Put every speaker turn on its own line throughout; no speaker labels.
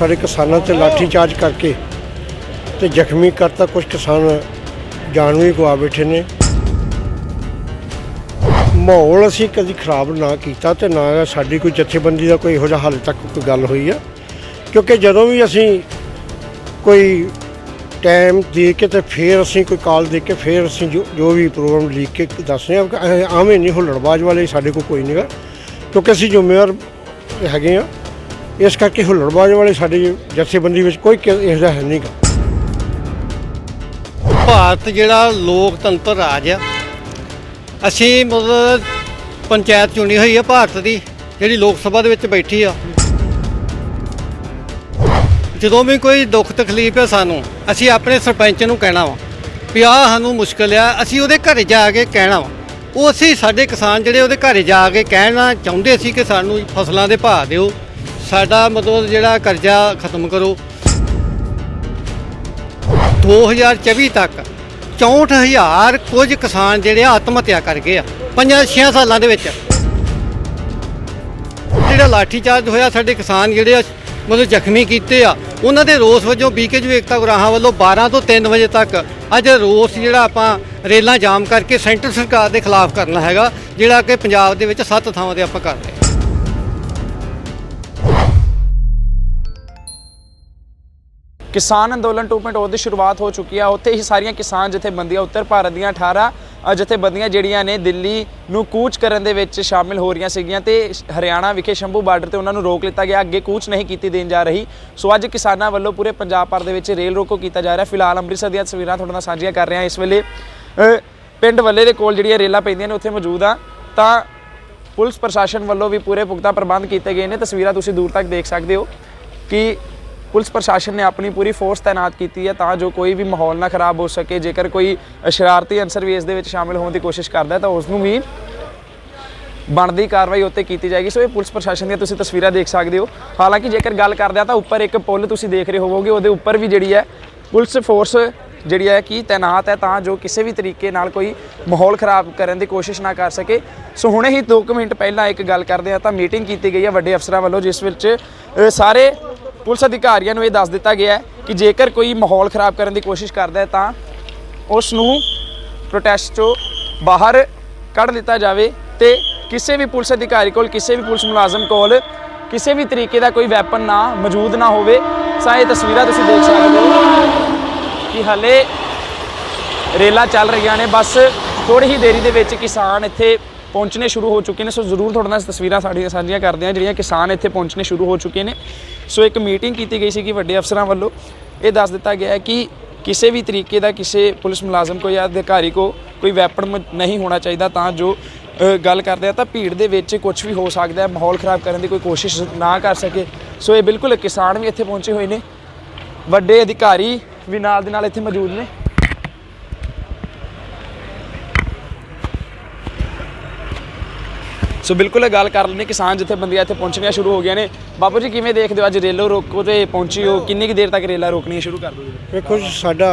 ਸਾਡੇ ਕਿਸਾਨਾਂ ਤੇ ਲਾਠੀਚਾਰਜ ਕਰਕੇ ਤੇ ਜ਼ਖਮੀ ਕਰਤਾ ਕੁਝ ਕਿਸਾਨ ਜਾਨ ਵੀ ਗਵਾ ਬੈਠੇ ਨੇ। ਮਾਹੌਲ ਅਸੀਂ ਕਦੀ ਖਰਾਬ ਨਾ ਕੀਤਾ ਤੇ ਨਾ ਸਾਡੀ ਕੋਈ ਜਥੇਬੰਦੀ ਦਾ ਕੋਈ ਇਹੋ ਜਿਹਾ ਹਾਲੇ ਤੱਕ ਕੋਈ ਗੱਲ ਹੋਈ ਆ। ਕਿਉਂਕਿ ਜਦੋਂ ਵੀ ਅਸੀਂ ਕੋਈ ਟਾਈਮ ਦੇ ਕੇ ਤੇ ਫਿਰ ਅਸੀਂ ਕੋਈ ਕਾਲ ਦੇ ਕੇ ਫਿਰ ਅਸੀਂ ਜੋ ਜੋ ਵੀ ਪ੍ਰੋਗਰਾਮ ਲਿਖ ਕੇ ਦੱਸਦੇ ਆ ਆਵੇਂ ਨਹੀਂ ਹੁੱਲੜਬਾਜ਼ ਵਾਲੇ ਸਾਡੇ ਕੋਲ ਕੋਈ ਨਹੀਂਗਾ ਕਿਉਂਕਿ ਅਸੀਂ ਜ਼ਿੰਮੇਵਾਰ ਹੈਗੇ ਆ ਇਸ ਕਰਕੇ ਹੁੱਲੜਬਾਜ਼ ਵਾਲੇ ਸਾਡੀ ਜਥੇਬੰਦੀ ਵਿੱਚ ਕੋਈ ਕਿ- ਇਹੋ ਜਿਹਾ ਹੈ ਨਹੀਂਗਾ
ਭਾਰਤ ਜਿਹੜਾ ਲੋਕਤੰਤਰ ਰਾਜ ਆ, ਅਸੀਂ ਮਤਲਬ ਪੰਚਾਇਤ ਚੁਣੀ ਹੋਈ ਆ ਭਾਰਤ ਦੀ, ਜਿਹੜੀ ਲੋਕ ਸਭਾ ਦੇ ਵਿੱਚ ਬੈਠੀ ਆ। ਜਦੋਂ ਵੀ ਕੋਈ ਦੁੱਖ ਤਕਲੀਫ ਹੈ ਸਾਨੂੰ, ਅਸੀਂ ਆਪਣੇ ਸਰਪੰਚ ਨੂੰ ਕਹਿਣਾ ਵਾ ਵੀ ਆਹ ਸਾਨੂੰ ਮੁਸ਼ਕਲ ਆ, ਅਸੀਂ ਉਹਦੇ ਘਰੇ ਜਾ ਕੇ ਕਹਿਣਾ ਵਾ। ਉਹ ਅਸੀਂ ਸਾਡੇ ਕਿਸਾਨ ਜਿਹੜੇ ਉਹਦੇ ਘਰੇ ਜਾ ਕੇ ਕਹਿਣਾ ਚਾਹੁੰਦੇ ਸੀ ਕਿ ਸਾਨੂੰ ਫਸਲਾਂ ਦੇ ਭਾਅ ਦਿਓ ਸਾਡਾ ਮਤਲਬ ਜਿਹੜਾ ਕਰਜ਼ਾ ਖਤਮ ਕਰੋ। 2024 ਤੱਕ 64000 ਕੁਝ ਕਿਸਾਨ ਜਿਹੜੇ ਆ ਆਤਮ ਹੱਤਿਆ ਕਰ ਗਏ ਆ, ਪੰਜਾਂ 6 ਸਾਲਾਂ ਦੇ ਵਿੱਚ। ਜਿਹੜਾ ਲਾਠੀ ਚਾਰਜ ਹੋਇਆ, ਸਾਡੇ ਕਿਸਾਨ ਜਿਹੜੇ ਆ, ਮਤਲਬ ਜ਼ਖਮੀ ਕੀਤੇ ਆ, ਉਹਨਾਂ ਦੇ ਰੋਸ ਵਜੋਂ ਬੀਕੇਯੂ ਏਕਤਾ ਗੁਰਾਹਾਂ ਵੱਲੋਂ 12 ਤੋਂ 3 ਵਜੇ ਤੱਕ ਅੱਜ ਰੋਸ ਜਿਹੜਾ ਆਪਾਂ ਰੇਲਾਂ ਜਾਮ ਕਰਕੇ ਸੈਂਟਰ ਸਰਕਾਰ ਦੇ ਖਿਲਾਫ ਕਰਨਾ ਹੈਗਾ, ਜਿਹੜਾ ਕਿ ਪੰਜਾਬ ਦੇ ਵਿੱਚ ਸੱਤ ਥਾਵਾਂ ਤੇ ਆਪਾਂ ਕਰ ਰਹੇ
ਕਿਸਾਨ ਅੰਦੋਲਨ 2.0 ਦੀ ਸ਼ੁਰੂਆਤ ਹੋ ਚੁੱਕੀ ਆ। ਉੱਥੇ ਹੀ ਸਾਰੀਆਂ ਕਿਸਾਨ ਜਥੇਬੰਦੀਆਂ ਉੱਤਰ ਭਾਰਤ ਦੀਆਂ 18 ਜਥੇਬੰਦੀਆਂ ਜਿਹੜੀਆਂ ਨੇ ਦਿੱਲੀ ਨੂੰ ਕੂਚ ਕਰਨ ਦੇ ਵਿੱਚ ਸ਼ਾਮਿਲ ਹੋ ਰਹੀਆਂ ਸੀਗੀਆਂ ਤੇ ਹਰਿਆਣਾ ਵਿਖੇ ਸ਼ੰਭੂ ਬਾਰਡਰ ਤੇ ਉਹਨਾਂ ਨੂੰ ਰੋਕ ਲਿੱਤਾ ਗਿਆ। ਅੱਗੇ ਕੂਚ ਨਹੀਂ ਕੀਤੀ ਦੇਣ ਜਾ ਰਹੀ। ਸੋ ਅੱਜ ਕਿਸਾਨਾਂ ਵੱਲੋਂ ਪੂਰੇ ਪੰਜਾਬ ਭਰ ਦੇ ਵਿੱਚ ਰੇਲ ਰੋਕੋ ਕੀਤਾ ਜਾ ਰਿਹਾ। ਫਿਲਹਾਲ ਅੰਮ੍ਰਿਤਸਰ ਦੀਆਂ ਤਸਵੀਰਾਂ ਤੁਹਾਡੇ ਨਾਲ ਸਾਂਝੀਆਂ ਕਰ ਰਿਹਾ। ਇਸ ਵੇਲੇ ਪਿੰਡ ਵੱਲੇ ਦੇ ਕੋਲ ਜਿਹੜੀਆਂ ਰੇਲਾਂ ਪੈਂਦੀਆਂ ਨੇ ਉੱਥੇ ਮੌਜੂਦ ਆ। ਤਾਂ ਪੁਲਿਸ ਪ੍ਰਸ਼ਾਸਨ ਵੱਲੋਂ ਵੀ ਪੂਰੇ ਪੁਖਤਾ ਪ੍ਰਬੰਧ ਕੀਤੇ ਗਏ ਨੇ। ਤਸਵੀਰਾਂ ਤੁਸੀਂ ਦੂਰ ਤੱਕ ਦੇਖ ਸਕਦੇ ਹੋ ਕਿ ਪੁਲਿਸ ਪ੍ਰਸ਼ਾਸਨ ਨੇ ਆਪਣੀ ਪੂਰੀ ਫੋਰਸ ਤਾਇਨਾਤ ਕੀਤੀ ਹੈ ਤਾਂ ਜੋ ਕੋਈ ਵੀ ਮਾਹੌਲ ਨਾ ਖਰਾਬ ਹੋ ਸਕੇ। ਜੇਕਰ ਕੋਈ ਸ਼ਰਾਰਤੀ ਅਨਸਰ ਵੀ ਇਸ ਦੇ ਵਿੱਚ ਸ਼ਾਮਿਲ ਹੋਣ ਦੀ ਕੋਸ਼ਿਸ਼ ਕਰਦਾ ਹੈ ਤਾਂ ਉਸ ਨੂੰ ਵੀ ਬਣਦੀ ਕਾਰਵਾਈ ਉੱਤੇ ਕੀਤੀ ਜਾਏਗੀ। ਸੋ ਇਹ ਪੁਲਿਸ ਪ੍ਰਸ਼ਾਸਨ ਦੀਆਂ ਤੁਸੀਂ ਤਸਵੀਰਾਂ ਦੇਖ ਸਕਦੇ ਹੋ। ਹਾਲਾਂਕਿ ਜੇਕਰ ਗੱਲ ਕਰਦੇ ਆ ਤਾਂ ਉੱਪਰ ਇੱਕ ਪੁਲ ਤੁਸੀਂ ਦੇਖ ਰਹੇ ਹੋਵੋਗੇ, ਉਹਦੇ ਉੱਪਰ ਵੀ ਜਿਹੜੀ ਹੈ ਪੁਲਿਸ ਫੋਰਸ ਜਿਹੜੀ ਹੈ ਕਿ ਤਾਇਨਾਤ ਹੈ ਤਾਂ ਜੋ ਕਿਸੇ ਵੀ ਤਰੀਕੇ ਨਾਲ ਕੋਈ ਮਾਹੌਲ ਖਰਾਬ ਕਰਨ ਦੀ ਕੋਸ਼ਿਸ਼ ਨਾ ਕਰ ਸਕੇ। ਸੋ ਹੁਣੇ ਹੀ 2 ਮਿੰਟ ਪਹਿਲਾਂ ਇੱਕ ਗੱਲ ਕਰਦੇ ਆ ਤਾਂ ਮੀਟਿੰਗ ਕੀਤੀ ਗਈ ਹੈ ਵੱਡੇ ਅਫਸਰਾਂ ਵੱਲੋਂ, ਜਿਸ ਵਿੱਚ ਸਾਰੇ ਪੁਲਿਸ ਅਧਿਕਾਰੀਆਂ ਨੂੰ ਇਹ ਦੱਸ ਦਿੱਤਾ ਗਿਆ ਹੈ ਕਿ ਜੇਕਰ ਕੋਈ ਮਾਹੌਲ ਖਰਾਬ ਕਰਨ ਦੀ ਕੋਸ਼ਿਸ਼ ਕਰਦਾ ਹੈ ਤਾਂ ਉਸ ਨੂੰ ਪ੍ਰੋਟੈਸਟ ਤੋਂ ਬਾਹਰ ਕੱਢ ਦਿੱਤਾ ਜਾਵੇ ਤੇ ਕਿਸੇ ਵੀ ਪੁਲਿਸ ਅਧਿਕਾਰੀ ਕੋਲ, ਕਿਸੇ ਵੀ ਪੁਲਿਸ ਮੁਲਾਜ਼ਮ ਕੋਲ, ਕਿਸੇ ਵੀ ਤਰੀਕੇ ਦਾ ਕੋਈ ਵੈਪਨ ਨਾ ਮੌਜੂਦ ਨਾ ਹੋਵੇ ਸਾ ਇਹ ਤਸਵੀਰਾਂ ਤੁਸੀਂ ਦੇਖ ਸਕਦੇ ਹੋ ਕਿ ਹਲੇ ਰੇਲਾਂ ਚੱਲ ਰਹੀਆਂ ਨੇ। ਬਸ ਥੋੜੀ ਹੀ ਦੇਰੀ ਦੇ ਵਿੱਚ ਕਿਸਾਨ ਇੱਥੇ ਪਹੁੰਚਣੇ ਸ਼ੁਰੂ ਹੋ ਚੁੱਕੇ ਨੇ। ਸੋ ਜ਼ਰੂਰ ਤੁਹਾਡੇ ਨਾਲ ਤਸਵੀਰਾਂ ਸਾਡੀਆਂ ਸਾਂਝੀਆਂ ਕਰਦੇ ਹਾਂ, ਜਿਹੜੀਆਂ ਕਿਸਾਨ ਇੱਥੇ ਪਹੁੰਚਣੇ ਸ਼ੁਰੂ ਹੋ ਚੁੱਕੇ ਨੇ। ਸੋ ਇੱਕ ਮੀਟਿੰਗ ਕੀਤੀ ਗਈ ਸੀ ਕਿ ਵੱਡੇ ਅਫਸਰਾਂ ਵੱਲੋਂ। ਇਹ ਦੱਸ ਦਿੱਤਾ ਗਿਆ ਹੈ ਕਿ ਕਿਸੇ ਵੀ ਤਰੀਕੇ ਦਾ ਕਿਸੇ ਪੁਲਿਸ ਮੁਲਾਜ਼ਮ ਕੋ ਜਾਂ ਅਧਿਕਾਰੀ ਕੋ ਕੋਈ ਵੈਪਨ ਨਹੀਂ ਹੋਣਾ ਚਾਹੀਦਾ, ਤਾਂ ਜੋ ਗੱਲ ਕਰਦੇ ਆ ਤਾਂ ਭੀੜ ਦੇ ਵਿੱਚ ਕੁਝ ਵੀ ਹੋ ਸਕਦਾ ਹੈ, ਮਾਹੌਲ ਖਰਾਬ ਕਰਨ ਦੀ ਕੋਈ ਕੋਸ਼ਿਸ਼ ਨਾ ਕਰ ਸਕੇ। ਸੋ ਇਹ ਬਿਲਕੁਲ ਕਿਸਾਨ ਵੀ ਇੱਥੇ ਪਹੁੰਚੇ ਹੋਏ ਨੇ। ਵੱਡੇ ਅਧਿਕਾਰੀ ਵੀ ਨਾਲ ਦੇ ਨਾਲ ਇੱਥੇ ਮੌਜੂਦ ਨੇ। ਸੋ ਬਿਲਕੁਲ ਇਹ ਗੱਲ ਕਰ ਲੈਂਦੇ ਕਿਸਾਨ ਜਥੇਬੰਦੀਆਂ ਇੱਥੇ ਪਹੁੰਚਣੀਆਂ ਸ਼ੁਰੂ ਹੋ ਗਈਆਂ ਨੇ। ਬਾਪੂ ਜੀ, ਕਿਵੇਂ ਦੇਖਦੇ ਹੋ ਅੱਜ ਰੇਲੋ ਰੋਕੋ ਤੇ ਪਹੁੰਚੀ ਹੋ? ਕਿੰਨੀ ਕੁ ਦੇਰ ਤੱਕ ਰੇਲਾਂ ਰੋਕਣੀਆਂ ਸ਼ੁਰੂ ਕਰ ਦੋਗੇ
ਵੇਖੋ ਜੀ, ਸਾਡਾ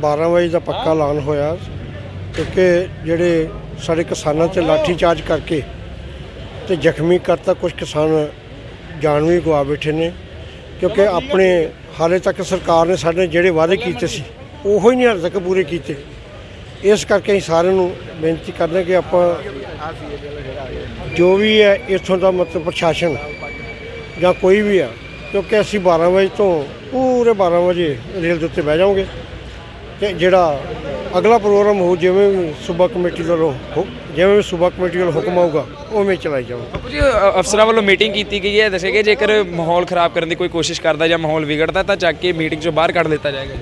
12 ਵਜੇ ਦਾ ਪੱਕਾ ਐਲਾਨ ਹੋਇਆ। ਕਿਉਂਕਿ ਜਿਹੜੇ ਸਾਡੇ ਕਿਸਾਨਾਂ ਤੇ ਲਾਠੀਚਾਰਜ ਕਰਕੇ ਤੇ ਜ਼ਖਮੀ ਕਰਤਾ ਕੁਝ ਕਿਸਾਨ ਜਾਨ ਵੀ ਗਵਾ ਬੈਠੇ ਨੇ। ਕਿਉਂਕਿ ਆਪਣੇ ਹਾਲੇ ਤੱਕ ਸਰਕਾਰ ਨੇ ਸਾਡੇ ਨਾਲ ਜਿਹੜੇ ਵਾਅਦੇ ਕੀਤੇ ਸੀ, ਉਹੋ ਹੀ ਨਹੀਂ ਹਾਲੇ ਤੱਕ ਪੂਰੇ ਕੀਤੇ। ਇਸ ਕਰਕੇ ਅਸੀਂ ਸਾਰਿਆਂ ਨੂੰ ਬੇਨਤੀ ਕਰਦੇ ਹਾਂ ਕਿ ਆਪਾਂ ਜੋ ਵੀ ਹੈ ਇੱਥੋਂ ਦਾ ਮਤਲਬ ਪ੍ਰਸ਼ਾਸਨ ਜਾਂ ਕੋਈ ਵੀ ਆ ਕਿਉਂਕਿ ਅਸੀਂ 12 ਵਜੇ ਤੋਂ ਪੂਰੇ 12 ਵਜੇ ਰੇਲ ਦੇ ਉੱਤੇ ਬਹਿ ਜਾਵਾਂਗੇ। ਤੇ ਜਿਹੜਾ ਅਗਲਾ ਪ੍ਰੋਗਰਾਮ ਹੋ ਜਿਵੇਂ ਸੂਬਾ ਕਮੇਟੀ ਵੱਲੋਂ ਜਿਵੇਂ ਸੂਬਾ ਕਮੇਟੀ ਵੱਲੋਂ ਹੁਕਮ ਆਊਗਾ ਉਵੇਂ ਚਲਾਈ ਜਾਵਾਂਗੇ।
ਬਾਪੂ ਜੀ ਅਫਸਰਾਂ ਵੱਲੋਂ ਮੀਟਿੰਗ ਕੀਤੀ ਗਈ ਹੈ। ਦੱਸਿਆ ਕਿ ਜੇਕਰ ਮਾਹੌਲ ਖਰਾਬ ਕਰਨ ਦੀ ਕੋਈ ਕੋਸ਼ਿਸ਼ ਕਰਦਾ ਜਾਂ ਮਾਹੌਲ ਵਿਗੜਦਾ ਤਾਂ ਚੱਕ ਕੇ ਮੀਟਿੰਗ ਚੋਂ ਬਾਹਰ ਕੱਢ ਦਿੱਤਾ ਜਾਏਗਾ।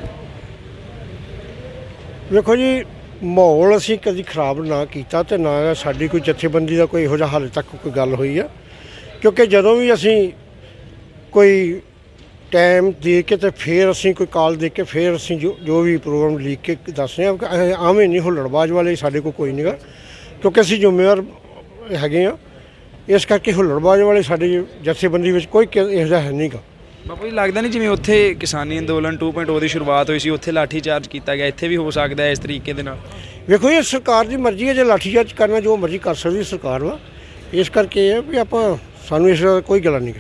ਵੇਖੋ ਜੀ ਮਾਹੌਲ ਅਸੀਂ ਕਦੀ ਖਰਾਬ ਨਾ ਕੀਤਾ ਤੇ ਨਾ ਸਾਡੀ ਕੋਈ ਜਥੇਬੰਦੀ ਦਾ ਕੋਈ ਇਹੋ ਜਿਹਾ ਹਾਲੇ ਤੱਕ ਕੋਈ ਗੱਲ ਹੋਈ ਆ। ਕਿਉਂਕਿ ਜਦੋਂ ਵੀ ਅਸੀਂ ਕੋਈ ਟਾਈਮ ਦੇ ਕੇ ਤੇ ਫਿਰ ਅਸੀਂ ਕੋਈ ਕਾਲ ਦੇ ਕੇ ਫਿਰ ਅਸੀਂ ਜੋ ਜੋ ਵੀ ਪ੍ਰੋਗਰਾਮ ਲਿਖ ਕੇ ਦੱਸਦੇ ਆ ਆਵੇਂ ਨਹੀਂ ਹੁੱਲੜਬਾਜ਼ ਵਾਲੇ ਸਾਡੇ ਕੋਲ ਕੋਈ ਨਹੀਂਗਾ ਕਿਉਂਕਿ ਅਸੀਂ ਜ਼ਿੰਮੇਵਾਰ ਹੈਗੇ ਆ। ਇਸ ਕਰਕੇ ਹੁੱਲੜਬਾਜ਼ ਵਾਲੇ ਸਾਡੀ ਜਥੇਬੰਦੀ ਵਿੱਚ ਕੋਈ ਕਿ- ਇਹੋ ਜਿਹਾ ਹੈ ਨਹੀਂਗਾ
ਬਾਪੂ ਜੀ ਲੱਗਦਾ ਨਹੀਂ ਜਿਵੇਂ ਉੱਥੇ ਕਿਸਾਨੀ ਅੰਦੋਲਨ 2.0 ਦੀ ਸ਼ੁਰੂਆਤ ਹੋਈ ਸੀ ਉੱਥੇ ਲਾਠੀ ਚਾਰਜ ਕੀਤਾ ਗਿਆ ਇੱਥੇ ਵੀ ਹੋ ਸਕਦਾ ਹੈ ਇਸ ਤਰੀਕੇ ਦੇ ਨਾਲ?
ਵੇਖੋ ਇਹ ਸਰਕਾਰ ਦੀ ਮਰਜ਼ੀ ਹੈ ਜੇ ਲਾਠੀਚਾਰਜ ਕਰਨਾ ਜੋ ਮਰਜ਼ੀ ਕਰ ਸਕਦੀ ਸਰਕਾਰ ਵਾ। ਇਸ ਕਰਕੇ ਇਹ ਵੀ ਆਪਾਂ ਸਾਨੂੰ ਇਸ ਦਾ ਕੋਈ ਗੱਲਾਂ ਨਹੀਂ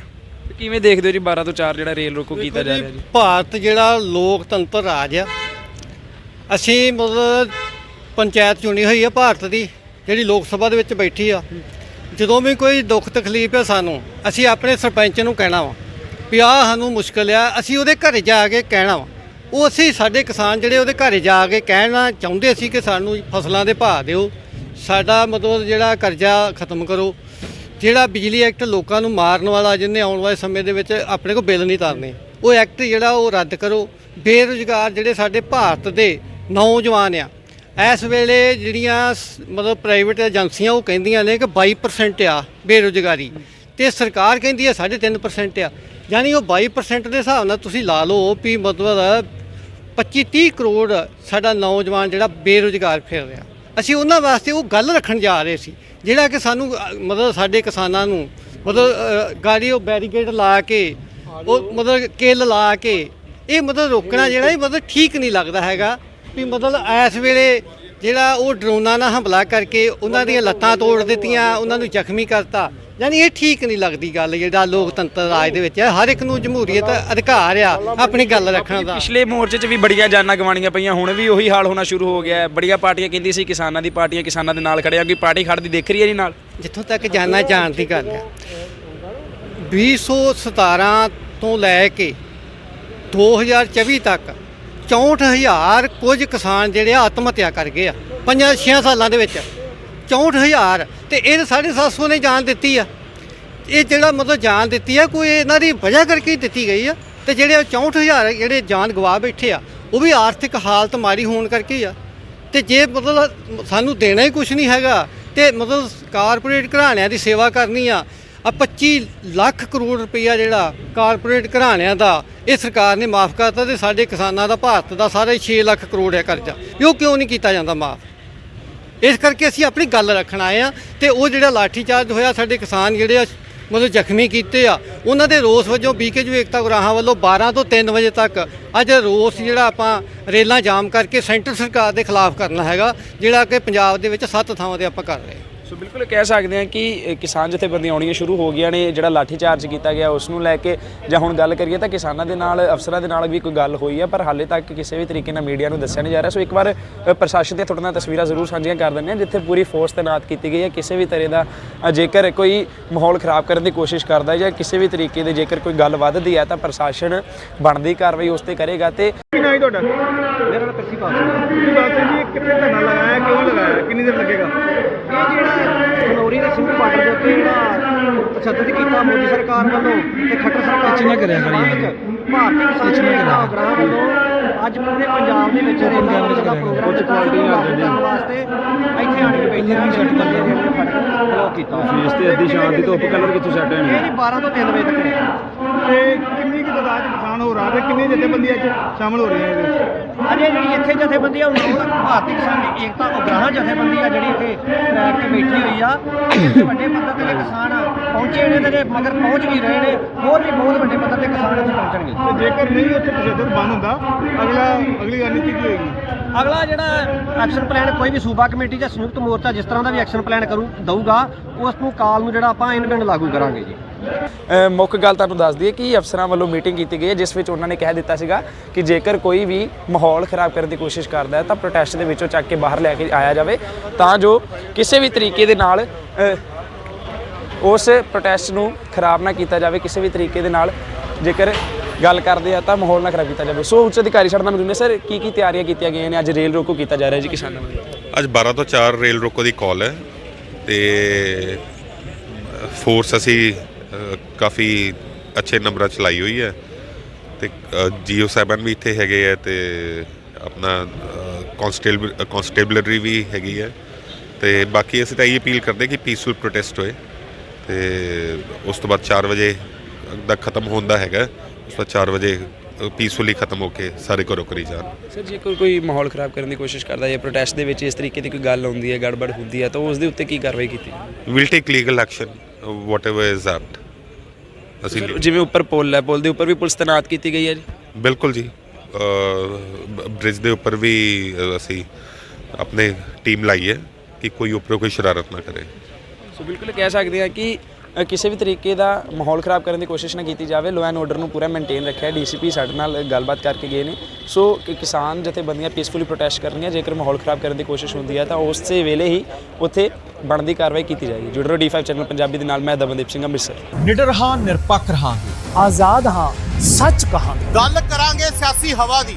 ਕਿਵੇਂ ਦੇਖਦੇ ਹੋ ਜੀ 12 ਤੋਂ 4 ਜਿਹੜਾ ਰੇਲ ਰੋਕੋ ਕੀਤਾ ਜਾ ਰਿਹਾ ਜੀ
ਭਾਰਤ ਜਿਹੜਾ ਲੋਕਤੰਤਰ ਰਾਜ ਆ ਅਸੀਂ ਮਤਲਬ ਪੰਚਾਇਤ ਚੁਣੀ ਹੋਈ ਆ ਭਾਰਤ ਦੀ ਜਿਹੜੀ ਲੋਕ ਸਭਾ ਦੇ ਵਿੱਚ ਬੈਠੀ ਆ। ਜਦੋਂ ਵੀ ਕੋਈ ਦੁੱਖ ਤਕਲੀਫ ਹੈ ਸਾਨੂੰ ਅਸੀਂ ਆਪਣੇ ਸਰਪੰਚ ਨੂੰ ਕਹਿਣਾ ਵਾ। ਵੀ ਸਾਨੂੰ ਮੁਸ਼ਕਲ ਆ, ਅਸੀਂ ਉਹਦੇ ਘਰੇ ਜਾ ਕੇ ਕਹਿਣਾ ਵਾ। ਉਹ ਅਸੀਂ ਸਾਡੇ ਕਿਸਾਨ ਜਿਹੜੇ ਉਹਦੇ ਘਰੇ ਜਾ ਕੇ ਕਹਿਣਾ ਚਾਹੁੰਦੇ ਸੀ ਕਿ ਸਾਨੂੰ ਫਸਲਾਂ ਦੇ ਭਾਅ ਦਿਓ। ਸਾਡਾ ਮਤਲਬ ਜਿਹੜਾ ਕਰਜ਼ਾ ਖਤਮ ਕਰੋ। ਜਿਹੜਾ ਬਿਜਲੀ ਐਕਟ ਲੋਕਾਂ ਨੂੰ ਮਾਰਨ ਵਾਲਾ, ਜਿਹਨੇ ਆਉਣ ਵਾਲੇ ਸਮੇਂ ਦੇ ਵਿੱਚ ਆਪਣੇ ਕੋਲ ਬਿੱਲ ਨਹੀਂ ਤਾਰਨੇ, ਉਹ ਐਕਟ ਜਿਹੜਾ ਉਹ ਰੱਦ ਕਰੋ। ਬੇਰੁਜ਼ਗਾਰ ਜਿਹੜੇ ਸਾਡੇ ਭਾਰਤ ਦੇ ਨੌਜਵਾਨ ਆ, ਇਸ ਵੇਲੇ ਜਿਹੜੀਆਂ ਸ- ਮਤਲਬ ਪ੍ਰਾਈਵੇਟ ਏਜੰਸੀਆਂ ਉਹ ਕਹਿੰਦੀਆਂ ਨੇ ਕਿ 22% ਆ ਬੇਰੁਜ਼ਗਾਰੀ। ਤੇ ਸਰਕਾਰ ਕਹਿੰਦੀ ਹੈ 3.5% ਆ। ਯਾਨੀ ਉਹ 22% ਦੇ ਹਿਸਾਬ ਨਾਲ ਤੁਸੀਂ ਲਾ ਲਓ, ਵੀ ਮਤਲਬ 25 30 ਕਰੋੜ ਸਾਡਾ ਨੌਜਵਾਨ ਜਿਹੜਾ ਬੇਰੁਜ਼ਗਾਰ ਫਿਰ ਰਿਹਾ। ਅਸੀਂ ਉਹਨਾਂ ਵਾਸਤੇ ਉਹ ਗੱਲ ਰੱਖਣ ਜਾ ਰਹੇ ਸੀ, ਜਿਹੜਾ ਕਿ ਸਾਨੂੰ, ਮਤਲਬ ਸਾਡੇ ਕਿਸਾਨਾਂ ਨੂੰ, ਮਤਲਬ ਗਾੜੀ ਉਹ ਬੈਰੀਕੇਡ ਲਾ ਕੇ, ਉਹ ਮਤਲਬ ਕਿੱਲ ਲਾ ਕੇ, ਇਹ ਮਤਲਬ ਰੋਕਣਾ ਜਿਹੜਾ ਇਹ ਮਤਲਬ ਠੀਕ ਨਹੀਂ ਲੱਗਦਾ ਹੈਗਾ। ਵੀ ਮਤਲਬ ਇਸ ਵੇਲੇ ਜਿਹੜਾ ਉਹ ਡਰੋਨਾਂ ਨਾਲ ਹਮਲਾ ਕਰਕੇ ਉਹਨਾਂ ਦੀਆਂ ਲੱਤਾਂ ਤੋੜ ਦਿੱਤੀਆਂ ਉਹਨਾਂ ਨੂੰ ਜ਼ਖਮੀ ਕਰਤਾ। ਯਾਨੀ ਇਹ ਠੀਕ ਨਹੀਂ ਲੱਗਦੀ ਗੱਲ ਜਿਹੜਾ ਲੋਕਤੰਤਰ ਰਾਜ ਦੇ ਵਿੱਚ ਹੈ। ਹਰ ਇੱਕ ਨੂੰ ਜਮਹੂਰੀਅਤ ਅਧਿਕਾਰ ਆ ਆਪਣੀ ਗੱਲ ਰੱਖਣ ਦਾ।
ਪਿਛਲੇ ਮੋਰਚੇ 'ਚ ਵੀ ਬੜੀਆਂ ਜਾਨਾਂ ਗਵਾਣੀਆਂ ਪਈਆਂ ਹੁਣ ਵੀ ਉਹੀ ਹਾਲ ਹੋਣਾ ਸ਼ੁਰੂ ਹੋ ਗਿਆ ਹੈ। ਬੜੀਆਂ ਪਾਰਟੀਆਂ ਕਹਿੰਦੀ ਸੀ ਕਿਸਾਨਾਂ ਦੀ ਪਾਰਟੀਆਂ ਕਿਸਾਨਾਂ ਦੇ ਨਾਲ ਖੜੇ ਆ। ਕੋਈ ਪਾਰਟੀ ਖੜਦੀ ਦਿਖ ਰਹੀ ਹੈ ਜੀ ਨਾਲ।
ਜਿੱਥੋਂ ਤੱਕ ਜਾਣਾ ਜਾਣ ਦੀ ਗੱਲ ਹੈ 2017 ਤੋਂ ਲੈ ਕੇ 2024 ਤੱਕ 64000 ਕੁਝ ਕਿਸਾਨ ਜਿਹੜੇ ਆ ਆਤਮ ਹੱਤਿਆ ਕਰ ਗਏ ਆ, ਪੰਜਾਂ 6 ਸਾਲਾਂ ਦੇ ਵਿੱਚ। 64000 ਤੇ ਇਹ 750 ਨੇ ਜਾਨ ਦਿੱਤੀ ਆ। ਇਹ ਜਿਹੜਾ ਮਤਲਬ ਜਾਨ ਦਿੱਤੀ ਆ, ਕੋਈ ਇਹਨਾਂ ਦੀ ਵਜ੍ਹਾ ਕਰਕੇ ਹੀ ਦਿੱਤੀ ਗਈ ਆ। ਤੇ ਜਿਹੜੇ 64000 ਜਿਹੜੇ ਜਾਨ ਗਵਾ ਬੈਠੇ ਆ, ਉਹ ਵੀ ਆਰਥਿਕ ਹਾਲਤ ਮਾੜੀ ਹੋਣ ਕਰਕੇ ਹੀ ਆ। ਤੇ ਜੇ ਮਤਲਬ ਸਾਨੂੰ ਦੇਣਾ ਹੀ ਕੁਝ ਨਹੀਂ ਹੈਗਾ, ਤੇ ਮਤਲਬ ਕਾਰਪੋਰੇਟ ਘਰਾਣਿਆਂ ਦੀ ਸੇਵਾ ਕਰਨੀ ਆ ਆ 25 ਲੱਖ ਕਰੋੜ ਰੁਪਈਆ ਜਿਹੜਾ ਕਾਰਪੋਰੇਟ ਘਰਾਣਿਆਂ ਦਾ ਇਹ ਸਰਕਾਰ ਨੇ ਮਾਫ ਕਰਤਾ ਤੇ ਸਾਡੇ ਕਿਸਾਨਾਂ ਦਾ ਭਾਰਤ ਦਾ ਸਾਰੇ ਹੀ 6 ਲੱਖ ਕਰੋੜ ਹੈ ਕਰਜ਼ਾ। ਇਹ ਉਹ ਕਿਉਂ ਨਹੀਂ ਕੀਤਾ ਜਾਂਦਾ ਮਾਫ? ਇਸ ਕਰਕੇ ਅਸੀਂ ਆਪਣੀ ਗੱਲ ਰੱਖਣ ਆਏ ਆ ਤੇ ਉਹ ਜਿਹੜਾ ਲਾਠੀ ਚਾਰਜ ਹੋਇਆ, ਸਾਡੇ ਕਿਸਾਨ ਜਿਹੜੇ ਆ, ਮਤਲਬ ਜ਼ਖਮੀ ਕੀਤੇ ਆ, ਉਹਨਾਂ ਦੇ ਰੋਸ ਵਜੋਂ ਬੀਕੇਯੂ ਏਕਤਾ ਗੁਰਾਹਾਂ ਵੱਲੋਂ 12 ਤੋਂ 3 ਵਜੇ ਤੱਕ ਅੱਜ ਰੋਸ ਜਿਹੜਾ ਆਪਾਂ ਰੇਲਾਂ ਜਾਮ ਕਰਕੇ ਸੈਂਟਰ ਸਰਕਾਰ ਦੇ ਖਿਲਾਫ ਕਰਨਾ ਹੈਗਾ, ਜਿਹੜਾ ਕਿ ਪੰਜਾਬ ਦੇ ਵਿੱਚ ਸੱਤ ਥਾਵਾਂ ਤੇ ਆਪਾਂ ਕਰ ਰਹੇ ਹਾਂ।
ਸੋ ਬਿਲਕੁਲ ਕਹਿ ਸਕਦੇ ਹਾਂ ਕਿ ਕਿਸਾਨ ਜਥੇਬੰਦੀਆਂ ਆਉਣੀਆਂ ਸ਼ੁਰੂ ਹੋ ਗਈਆਂ ਨੇ ਜਿਹੜਾ ਲਾਠੀ ਚਾਰਜ ਕੀਤਾ ਗਿਆ ਉਸ ਨੂੰ ਲੈ ਕੇ। ਜਾਂ ਹੁਣ ਗੱਲ ਕਰੀਏ ਤਾਂ ਕਿਸਾਨਾਂ ਦੇ ਨਾਲ ਅਫਸਰਾਂ ਦੇ ਨਾਲ ਵੀ ਕੋਈ ਗੱਲ ਹੋਈ ਹੈ ਪਰ ਹਾਲੇ ਤੱਕ ਕਿਸੇ ਵੀ ਤਰੀਕੇ ਨਾਲ ਮੀਡੀਆ ਨੂੰ ਦੱਸਿਆ ਨਹੀਂ ਜਾ ਰਿਹਾ। ਸੋ ਇੱਕ ਵਾਰ ਪ੍ਰਸ਼ਾਸਨ ਦੀਆਂ ਤੁਹਾਡੇ ਨਾਲ ਤਸਵੀਰਾਂ ਜ਼ਰੂਰ ਸਾਂਝੀਆਂ ਕਰ ਦਿੰਦੇ ਹਾਂ ਜਿੱਥੇ ਪੂਰੀ ਫੋਰਸ ਤੈਨਾਤ ਕੀਤੀ ਗਈ ਹੈ ਕਿਸੇ ਵੀ ਤਰ੍ਹਾਂ ਦਾ ਜੇਕਰ ਕੋਈ ਮਾਹੌਲ ਖਰਾਬ ਕਰਨ ਦੀ ਕੋਸ਼ਿਸ਼ ਕਰਦਾ ਹੈ ਜਾਂ ਕਿਸੇ ਵੀ ਤਰੀਕੇ ਦੇ ਜੇਕਰ ਕੋਈ ਗੱਲ ਵੱਧਦੀ ਹੈ ਤਾਂ ਪ੍ਰਸ਼ਾਸਨ ਬਣਦੀ ਕਾਰਵਾਈ ਉਸ ਤੇ ਕਰੇਗਾ ਤੇ
ਕੀ ਨਾਂ ਹੈ ਤੁਹਾਡਾ? ਮੇਰਾ ਨਾਮ ਕੱਸੀ ਪਾਸ ਜੀ ਬਾਤ ਜੀ ਕਿੱਥੇ ਧਰਨਾ ਲਗਾਇਆ ਕਿਉਂ ਲਗਾਇਆ ਕਿੰਨੀ ਦੇਰ ਲੱਗੇਗਾ?
ਇਹ ਜਿਹੜਾ ਸਿੰਘ ਜਿਹੜਾ ਕੀਤਾ ਮੋਦੀ ਸਰਕਾਰ ਵੱਲੋਂ ਤੇ ਖੱਟਰ ਸਰਕਾਰ
ਪਿੱਛੇ ਕਰਿਆ ਕਰੀਏ।
ਭਾਰਤੀ ਕਿਸਾਨ ਏਕਤਾ ਗ੍ਰਾਮ ਵੱਲੋਂ ਅੱਜ ਪੂਰੇ ਪੰਜਾਬ ਦੇ ਵਿੱਚ ਰੇਲਾਂ ਦਾ ਪ੍ਰੋਗਰਾਮ ਦਿੱਤਾ ਵਾਸਤੇ ਇੱਥੇ ਆਣ ਕੇ ਬੈਠੇ ਆ ਛੱਡ ਬੰਦੇ ਨੇ ਬਲੌਕ ਕੀਤਾ
ਫੇਸ ਤੇ ਅੱਧੀ ਸ਼ਾਮ ਦੀ ਧੁੱਪ ਕਲਰ ਕਿੱਥੋਂ ਸੈੱਟ
ਇਹ 12 ਤੋਂ 3 ਵਜੇ ਤੱਕ ਰਿਹਾ
ਤੇ ਕਿੰਨੀ ਕੁ ਤਾਦਾਦ ਕਿਸਾਨ ਹੋ ਰਹਾ ਤੇ ਕਿੰਨੀ ਜਥੇਬੰਦੀਆਂ ਚ ਸ਼ਾਮਲ ਹੋ ਰਹੀਆਂ ਇਹਦੇ
ਅਜੇ ਜਿਹੜੀ ਇੱਥੇ ਜਥੇਬੰਦੀ ਆ ਉਹ ਭਾਰਤੀ ਕਿਸਾਨ ਦੀ ਏਕਤਾ ਉਗਰਾਹਾਂ ਜਥੇਬੰਦੀ ਆ ਜਿਹੜੀ ਇੱਥੇ ਟਰੈਕ ਤੇ ਬੈਠੀ ਹੋਈ ਆ। ਇੱਥੇ ਵੱਡੇ ਪੱਧਰ ਤੇ ਕਿਸਾਨ ਪਹੁੰਚੇ ਨੇ ਤੇ ਮਗਰ ਪਹੁੰਚ ਵੀ ਰਹੇ ਨੇ ਹੋਰ ਵੀ ਬਹੁਤ ਵੱਡੇ ਪੱਧਰ ਤੇ ਕਿਸਾਨ ਇੱਥੇ ਪਹੁੰਚਣਗੇ।
ਤੇ ਜੇਕਰ ਨਹੀਂ ਉੱਥੇ ਤਸ਼ੱਦਦ ਬੰਦ ਹੁੰਦਾ ਅਗਲਾ ਅਗਲੀ ਰਣਨੀਤੀ ਕੀ ਹੋਏਗੀ?
ਅਗਲਾ ਜਿਹੜਾ ਐਕਸ਼ਨ ਪਲਾਨ ਕੋਈ ਵੀ ਸੂਬਾ ਕਮੇਟੀ ਜਾਂ ਸੰਯੁਕਤ ਮੋਰਚਾ ਜਿਸ ਤਰ੍ਹਾਂ ਦਾ ਵੀ ਐਕਸ਼ਨ ਪਲਾਨ ਕਰੂ ਦਊਗਾ ਉਸ ਨੂੰ ਕਾਲ ਨੂੰ ਜਿਹੜਾ ਆਪਾਂ ਇਨ ਬਿੰਦ ਲਾਗੂ ਕਰਾਂਗੇ ਜੀ।
ਮੁੱਖ ਗੱਲ ਤੁਹਾਨੂੰ ਦੱਸ ਦਈਏ ਕਿ ਅਫਸਰਾਂ ਵੱਲੋਂ ਮੀਟਿੰਗ ਕੀਤੀ ਗਈ ਹੈ, ਜਿਸ ਵਿੱਚ ਉਹਨਾਂ ਨੇ ਕਹਿ ਦਿੱਤਾ ਸੀਗਾ ਕਿ ਜੇਕਰ ਕੋਈ ਵੀ ਮਾਹੌਲ ਖਰਾਬ ਕਰਨ ਦੀ ਕੋਸ਼ਿਸ਼ ਕਰਦਾ ਹੈ, ਤਾਂ ਪ੍ਰੋਟੈਸਟ ਦੇ ਵਿੱਚੋਂ ਚੱਕ ਕੇ ਬਾਹਰ ਲੈ ਕੇ ਆਇਆ ਜਾਵੇ। ਤਾਂ ਜੋ ਕਿਸੇ ਵੀ ਤਰੀਕੇ ਦੇ ਨਾਲ ਉਸ ਪ੍ਰੋਟੈਸਟ ਨੂੰ ਖਰਾਬ ਨਾ ਕੀਤਾ ਜਾਵੇ, ਕਿਸੇ ਵੀ ਤਰੀਕੇ ਦੇ ਨਾਲ ਜੇਕਰ ਗੱਲ ਕਰਦੇ ਆ ਤਾਂ ਮਾਹੌਲ ਨਾ ਖਰਾਬ ਕੀਤਾ ਜਾਵੇ। ਸੋ ਉੱਚ ਅਧਿਕਾਰੀ ਸਾਡੇ ਨਾਲ ਮੌਜੂਦ ਨੇ। ਸਰ, ਕੀ ਕੀ ਤਿਆਰੀਆਂ ਕੀਤੀਆਂ ਗਈਆਂ ਨੇ? ਅੱਜ ਰੇਲ ਰੋਕੋ ਕੀਤਾ ਜਾ ਰਿਹਾ ਜੀ ਕਿਸਾਨਾਂ ਵੱਲੋਂ?
ਅੱਜ 12 ਤੋਂ 4 ਰੇਲ ਰੋਕੋ ਦੀ ਕਾਲ ਹੈ ਤੇ ਫੋਰਸ ਅਸੀਂ ਕਾਫੀ ਅੱਛੇ ਨੰਬਰਾਂ ਚ ਲਾਈ ਹੋਈ ਹੈ। ਤੇ ਜੀਓ ਸਾਹਿਬਾਨ ਵੀ ਇੱਥੇ ਹੈਗੇ ਆ ਤੇ ਆਪਣਾ ਕਨਸਟੇਬਲ ਕਨਸਟੇਬਲਰੀ ਵੀ ਹੈਗੀ ਹੈ। ਤੇ ਬਾਕੀ ਅਸੀਂ ਤਾਂ ਇਹ ਅਪੀਲ ਕਰਦੇ ਕਿ ਪੀਸਫੁਲ ਪ੍ਰੋਟੈਸਟ ਹੋਏ। ਤੇ ਉਸ ਤੋਂ ਬਾਅਦ 4 ਵਜੇ ਦਾ ਖਤਮ ਹੁੰਦਾ ਹੈਗਾ। ਉਸ ਤੋਂ ਬਾਅਦ 4 ਵਜੇ ਪੀਸਫੁਲੀ ਖਤਮ ਹੋ ਕੇ ਸਾਰੇ ਘਰੋਂ ਕਰੀ ਜਾਣ।
ਸਰ ਜੇ ਕੋਈ ਕੋਈ ਮਾਹੌਲ ਖਰਾਬ ਕਰਨ ਦੀ ਕੋਸ਼ਿਸ਼ ਕਰਦਾ ਹੈ ਪ੍ਰੋਟੈਸਟ ਦੇ ਵਿੱਚ ਇਸ ਤਰੀਕੇ ਦੀ ਕੋਈ ਗੱਲ ਹੁੰਦੀ ਹੈ ਗੜਬੜ ਹੁੰਦੀ ਹੈ ਤਾਂ ਉਸ ਦੇ ਉੱਤੇ ਕੀ ਕਾਰਵਾਈ ਕੀਤੀ
will take legal action whatever is apt ਅਸੀਂ
ਸਰ ਜਿਵੇਂ ਉੱਪਰ ਪੁਲ ਹੈ ਪੁਲ ਦੇ ਉੱਪਰ ਵੀ ਪੁਲਿਸ ਤੈਨਾਤ ਕੀਤੀ ਗਈ ਹੈ ਜੀ?
ਬਿਲਕੁਲ ਜੀ। ਬ੍ਰਿਜ ਦੇ ਉੱਪਰ ਵੀ ਅਸੀਂ ਆਪਣੇ ਟੀਮ ਲਾਈ ਹੈ ਕਿ ਕੋਈ ਉੱਪਰੋਂ ਕੋਈ ਸ਼ਰਾਰਤ ਨਾ ਕਰੇ।
ਸੋ ਬਿਲਕੁਲ ਕਹਿ ਸਕਦੇ ਹਾਂ ਕਿ ਕਿਸੇ ਵੀ ਤਰੀਕੇ ਦਾ ਮਾਹੌਲ ਖਰਾਬ ਕਰਨ ਦੀ ਕੋਸ਼ਿਸ਼ ਨਾ ਕੀਤੀ ਜਾਵੇ ਲੋ ਐਂਡ ਆਰਡਰ ਨੂੰ ਪੂਰਾ ਮੇਨਟੇਨ ਰੱਖਿਆ ਡੀਸੀਪੀ ਸਾਡੇ ਨਾਲ ਗੱਲਬਾਤ ਕਰਕੇ ਗਏ ਨੇ। ਸੋ ਕਿ ਕਿਸਾਨ ਜਥੇਬੰਦੀਆਂ ਪੀਸਫੁਲੀ ਪ੍ਰੋਟੈਸਟ ਕਰਨੀਆਂ ਜੇਕਰ ਮਾਹੌਲ ਖਰਾਬ ਕਰਨ ਦੀ ਕੋਸ਼ਿਸ਼ ਹੁੰਦੀ ਹੈ ਤਾਂ ਉਸੇ ਵੇਲੇ ਹੀ ਉੱਥੇ ਬਣਦੀ ਕਾਰਵਾਈ ਕੀਤੀ ਜਾਏਗੀ। ਜੁੜਰੋ ਡੀ5 ਚੈਨਲ ਪੰਜਾਬੀ ਦੇ ਨਾਲ ਮੈਂ ਦਮਨਦੀਪ ਸਿੰਘ ਅੰਮ੍ਰਿਤਸਰ।
ਨਿਡਰ ਹਾਂ ਨਿਰਪੱਖ ਰਹਾਂਗੇ।
ਆਜ਼ਾਦ ਹਾਂ ਸੱਚ ਕਹਾਂਗੇ।
ਗੱਲ ਕਰਾਂਗੇ ਸਿਆਸੀ ਹਵਾ ਦੀ।